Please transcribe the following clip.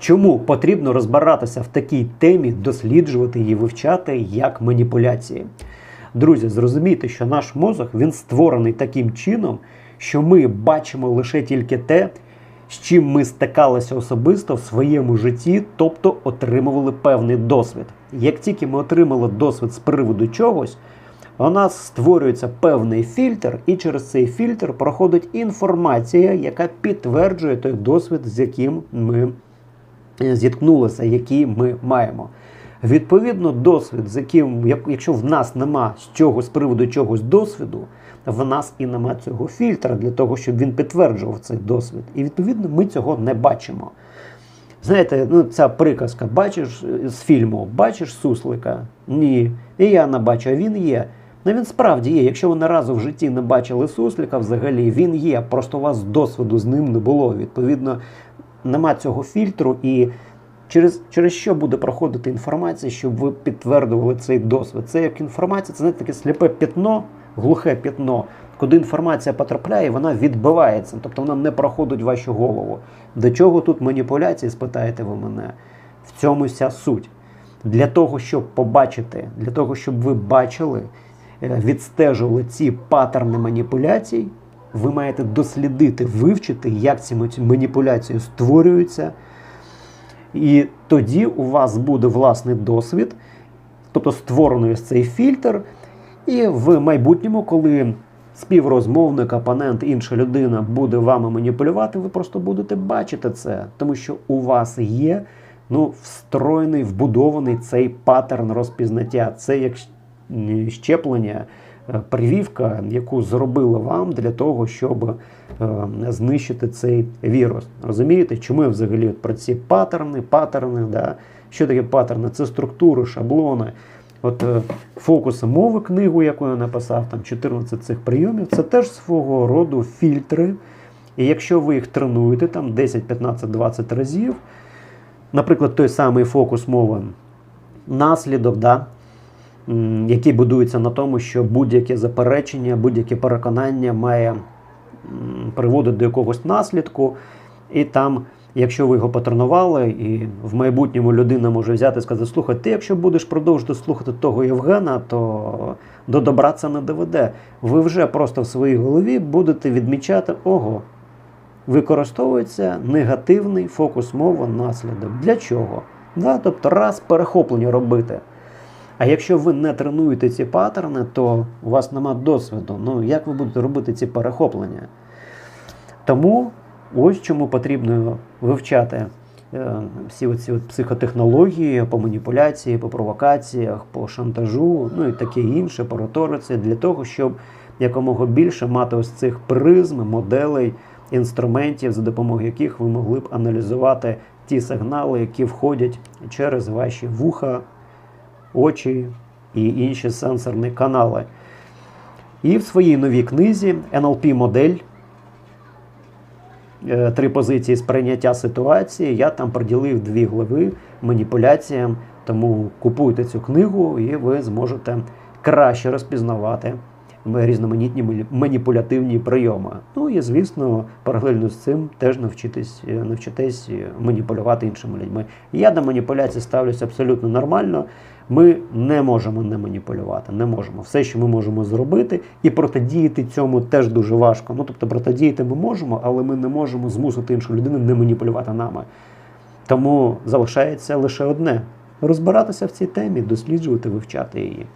Чому потрібно розбиратися в такій темі, досліджувати її, вивчати як маніпуляції? Друзі, зрозумійте, що наш мозок він створений таким чином, що ми бачимо лише тільки те, з чим ми стикалися особисто в своєму житті, тобто отримували певний досвід. Як тільки ми отримали досвід з приводу чогось, у нас створюється певний фільтр, і через цей фільтр проходить інформація, яка підтверджує той досвід, з яким ми зіткнулися, який ми маємо. Відповідно, досвід, з яким, якщо в нас нема з чого з приводу чогось досвіду, в нас і нема цього фільтра для того, щоб він підтверджував цей досвід. І відповідно ми цього не бачимо. Знаєте, ну ця приказка, бачиш е, з фільму, бачиш суслика? Ні. І я не бачу, а він є. Ну він справді є. Якщо ви не разу в житті не бачили суслика взагалі, він є. Просто у вас досвіду з ним не було. Відповідно, нема цього фільтру і. Через, через що буде проходити інформація, щоб ви підтвердували цей досвід? Це як інформація, це знаєте, таке сліпе пятно, глухе пятно. Куди інформація потрапляє, вона відбивається, тобто вона не проходить вашу голову. До чого тут маніпуляції, спитаєте ви мене? В цьому вся суть. Для того, щоб побачити, для того, щоб ви бачили, е, відстежували ці паттерни маніпуляцій, ви маєте дослідити, вивчити, як ці маніпуляції створюються. І тоді у вас буде власний досвід, тобто створений ось цей фільтр. І в майбутньому, коли співрозмовник, опонент, інша людина буде вами маніпулювати, ви просто будете бачити це, тому що у вас є ну, встроєний, вбудований цей паттерн розпізнаття. Це як щеплення, е, прививка, яку зробили вам для того, щоб е, знищити цей вірус. Розумієте, чому я взагалі про ці паттерни, паттерни, да? що таке паттерни? Це структури, шаблони. От е, фокуси мови, книгу, яку я написав, там 14 цих прийомів, це теж свого роду фільтри. І якщо ви їх тренуєте там 10, 15, 20 разів, наприклад, той самий фокус мови, наслідок, да, який будується на тому, що будь-яке заперечення, будь-яке переконання має м, приводить до якогось наслідку, і там, якщо ви його потренували, і в майбутньому людина може взяти і сказати, слухай, ти якщо будеш продовжувати слухати того Євгена, то до добра це не доведе. Ви вже просто в своїй голові будете відмічати, ого, використовується негативний фокус мови наслідок. Для чого? Да, тобто раз перехоплення робити. А якщо ви не тренуєте ці паттерни, то у вас нема досвіду. Ну як ви будете робити ці перехоплення? Тому ось чому потрібно вивчати е, всі оці от психотехнології по маніпуляції, по провокаціях, по шантажу, ну і таке інше, по риториці, для того, щоб якомога більше мати ось цих призм, моделей, інструментів, за допомогою яких ви могли б аналізувати ті сигнали, які входять через ваші вуха, очі і інші сенсорні канали. І в своїй новій книзі NLP модель е, три позиції сприйняття ситуації. Я там приділив дві глави маніпуляціям. Тому купуйте цю книгу, і ви зможете краще розпізнавати різноманітні маніпулятивні прийоми. Ну і звісно, паралельно з цим теж навчитись, е, навчитесь е, маніпулювати іншими людьми. Я до маніпуляцій ставлюся абсолютно нормально. Ми не можемо не маніпулювати, не можемо. Все, що ми можемо зробити, і протидіяти цьому теж дуже важко. Ну тобто протидіяти ми можемо, але ми не можемо змусити іншу людину не маніпулювати нами. Тому залишається лише одне розбиратися в цій темі, досліджувати, вивчати її.